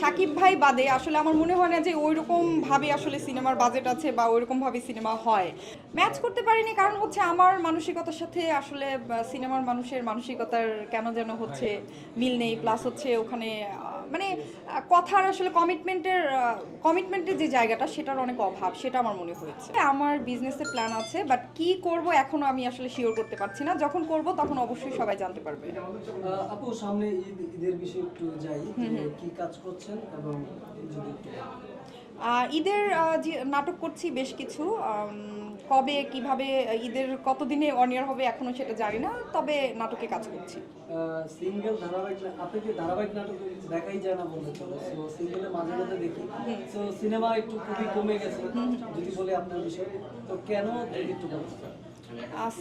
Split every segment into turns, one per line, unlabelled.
সাকিব ভাই বাদে, আসলে আমার মনে হয় না যে ওই ভাবে আসলে সিনেমার বাজেট আছে বা ওই ভাবে সিনেমা হয়। ম্যাচ করতে পারিনি, কারণ হচ্ছে আমার মানসিকতার সাথে আসলে সিনেমার মানুষের মানসিকতার কেন যেন হচ্ছে মিল নেই প্লাস হচ্ছে ওখানে মানে কথার আসলে কমিটমেন্টের কমিটমেন্টের যে জায়গাটা সেটার অনেক অভাব সেটা আমার মনে হয়েছে। আমার বিজনেসের প্ল্যান আছে বাট কি করব এখনও আমি আসলে শিওর করতে পারছি না। যখন করব তখন অবশ্যই সবাই জানতে পারবে।
আপু সামনে ঈদ ঈদের বিষয়ে একটু যাই। কি কাজ করছেন? এবং
ঈদের নাটক করছি বেশ কিছু কবে কীভাবে ঈদের কতদিনে অনিয়ার হবে এখনও সেটা জানি না তবে নাটকে কাজ করছি।
সিঙ্গেল ধারাবাহিক আপনি কি ধারাবাহিক নাটক দেখাই যায় না বলতে চলে সো সিঙ্গেলে মাঝে মাঝে দেখি। সো সিনেমা একটু খুবই কমে গেছে যদি বলে আপনার বিষয়ে। তো কেন একটু বলতে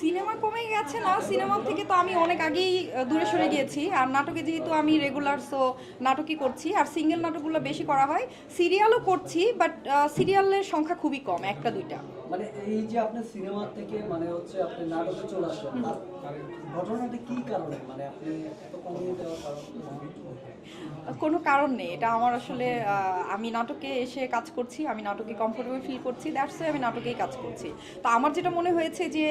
সিনেমা কমে গেছে না সিনেমা থেকে তো আমি অনেক আগেই দূরে সরে গিয়েছি। আর নাটকে যেহেতু আমি রেগুলার সো নাটকই করছি। আর সিঙ্গেল নাটকগুলো বেশি করা হয়। সিরিয়ালও করছি বাট সিরিয়ালের সংখ্যা খুবই কম একটা দুইটা।
মানে এই যে আপনি সিনেমা থেকে মানে হচ্ছে আপনি নাটকে চলে আসলেন ঘটনাটা কি কারণে? মানে আপনি এত কমিয়ে দেওয়ার কারণ
কোনো কারণ নেই। এটা আমার আসলে আমি নাটকে এসে কাজ করছি আমি নাটকে কমফোর্টেবল ফিল করছি দ্যাটস আমি নাটকেই কাজ করছি। তো আমার যেটা মনে হয়েছে যে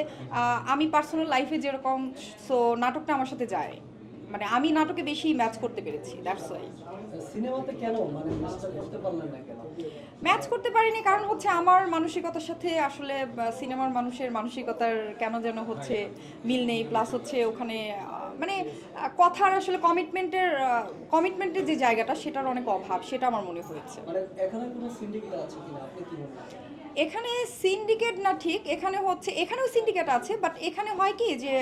আমি পার্সোনাল লাইফে যেরকম সো নাটকটা আমার সাথে যায়। মানে আমি নাটকে বেশি ম্যাচ করতে পেরেছি দ্যাটস ওয়াই
সিনেমাতে কেন? মানে ম্যাচ করতে পারলেন না কেন?
ম্যাচ করতে পারিনি কারণ হচ্ছে আমার মানসিকতার সাথে আসলে সিনেমার মানুষের মানসিকতার কেন যেন হচ্ছে মিল নেই প্লাস হচ্ছে ওখানে মানে কথার আসলে কমিটমেন্টের কমিটমেন্টের যে জায়গাটা সেটার অনেক অভাব সেটা আমার মনে হয়েছে।
মানে এখানে সিন্ডিকেট
এখানে না ঠিক এখানে হচ্ছে এখানেও সিন্ডিকেট আছে বাট এখানে হয় কি যে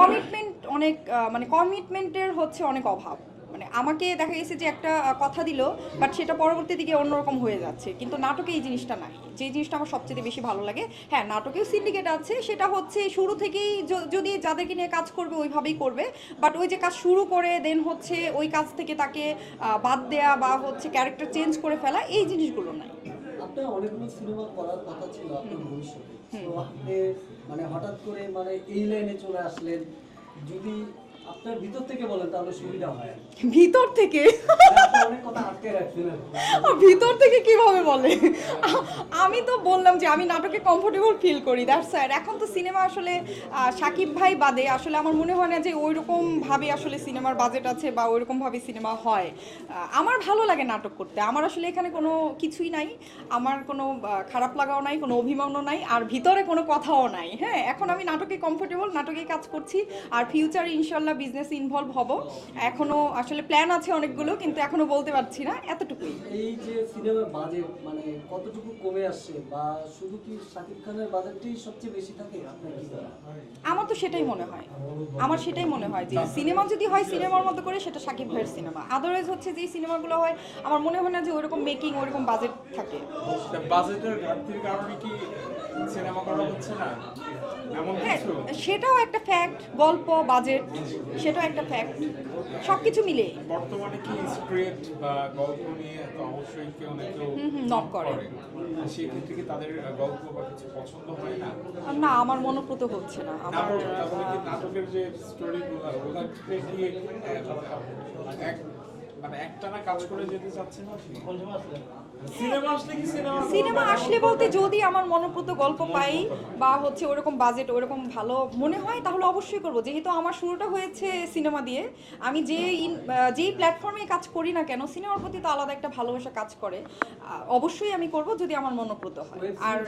কমিটমেন্ট অনেক মানে কমিটমেন্টের হচ্ছে অনেক অভাব। মানে আমাকে দেখা গেছে যে একটা কথা দিল বাট সেটা পরবর্তী দিকে অন্যরকম হয়ে যাচ্ছে। কিন্তু নাটকে এই জিনিসটা নাই। যে জিনিসটা আমার সবচেয়ে বেশি ভালো লাগে হ্যাঁ নাটকেও সিন্ডিকেট আছে সেটা হচ্ছে শুরু থেকেই যদি যাদেরকে নিয়ে কাজ করবে ওইভাবেই করবে বাট ওই যে কাজ শুরু করে দেন হচ্ছে ওই কাজ থেকে তাকে বাদ দেয়া বা হচ্ছে ক্যারেক্টার চেঞ্জ করে ফেলা এই জিনিসগুলো নাই।
আপনার অনেকগুলো সিনেমা করার কথা ছিল আপনার ভবিষ্যতে। তো আপনি মানে হঠাৎ করে মানে এই লাইনে চলে আসলেন যদি আপনার ভিতর থেকে বলেন তাহলে সুবিধা হয়।
ভিতর থেকে?
অনেক কথা আটকে রাখছিলেন।
ভিতর থেকে কীভাবে বলে? আমি তো বললাম যে আমি নাটকে কমফোর্টেবল ফিল করি দ্যাটস স্যার এখন তো সিনেমা আসলে সাকিব ভাই বাদে আসলে আমার মনে হয় না যে ওই ভাবে আসলে সিনেমার বাজেট আছে বা ওই ভাবে সিনেমা হয়। আমার ভালো লাগে নাটক করতে। আমার আসলে এখানে কোনো কিছুই নাই। আমার কোনো খারাপ লাগাও নাই কোনো অভিমানও নাই আর ভিতরে কোনো কথাও নাই। হ্যাঁ এখন আমি নাটকে কমফোর্টেবল নাটকে কাজ করছি আর ফিউচার ইনশাল্লাহ বিজনেস ইনভলভ হব। এখনও আসলে প্ল্যান আছে অনেকগুলো কিন্তু এখনও বলতে পারছি না এতটুকুই।
এই যে সিনেমার বাজেট মানে কতটুকু কমে আসছে বা শুধু কি শাকিব খানের বাজেটটাই সবচেয়ে বেশি থাকে? আপনার কি
আমার তো সেটাই মনে হয়। আমার সেটাই মনে হয় যে সিনেমা যদি হয় সিনেমার মতো করে সেটা সাকিব ভাইয়ের সিনেমা আদারওয়াইজ হচ্ছে যে সিনেমাগুলো হয় আমার মনে হয় না যে ওরকম মেকিং ওরকম বাজেট থাকে।
বাজেটের ঘাটতির কারণে কি সিনেমা করা হচ্ছে না? এমন
হ্যাঁ সেটাও একটা ফ্যাক্ট গল্প বাজেট সেটাও একটা ফ্যাক্ট সব কিছু মিলে
বর্তমানে কি স্ক্রিপ্ট বা গল্প নিয়ে তো অবশ্যই কেউ না কেউ
knock করে।
সেই ক্ষেত্রে কি তাদের গল্প বা কিছু পছন্দ হয় না?
না আমার মনোপ্রত হচ্ছে না আমার
নাটক নাটকের যে স্টোরিগুলো ওগুলো কি এক মানে একটানা কাজ করে যেতে চাচ্ছে না সিনেমা আসলে কি সিনেমা?
সিনেমা আসলে বলতে যদি আমার মনোপ্রত গল্প পাই বা হচ্ছে ওরকম বাজেট ওরকম ভালো মনে হয় তাহলে অবশ্যই করব। যেহেতু আমার শুরুটা হয়েছে সিনেমা দিয়ে আমি যে ইন- যেই প্ল্যাটফর্মে কাজ করি না কেন সিনেমার প্রতি তো আলাদা একটা ভালোবাসা কাজ করে। অবশ্যই আমি করব যদি আমার মনোপ্রত হয়। আর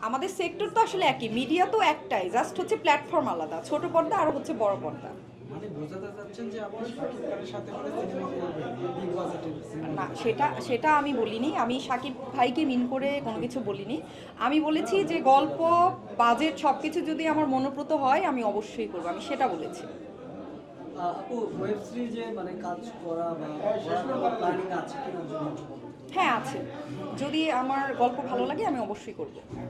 আমাদের সেক্টর তো আসলে একই মিডিয়া তো একটাই জাস্ট হচ্ছে প্ল্যাটফর্ম আলাদা ছোট পর্দা আর হচ্ছে বড় পর্দা।
মানে বোঝাতে চাচ্ছেন যে আপনি শাকিব খানের সাথে মানে সিনেমা করবেন? বিগ বাজেটের
না সেটা সেটা আমি বলিনি। আমি সাকিব ভাইকে মিন করে কোনো কিছু বলিনি। আমি বলেছি যে গল্প বাজেট সব কিছু যদি আমার মনোপ্রত হয় আমি অবশ্যই করব। আমি সেটা বলেছি।
আপু ওয়েব সিরিজে মানে কাজ করা বা প্ল্যানিং আছে কিনা? যদি একটু বলেন।
হ্যাঁ আছে। যদি আমার গল্প ভালো লাগে আমি অবশ্যই করব।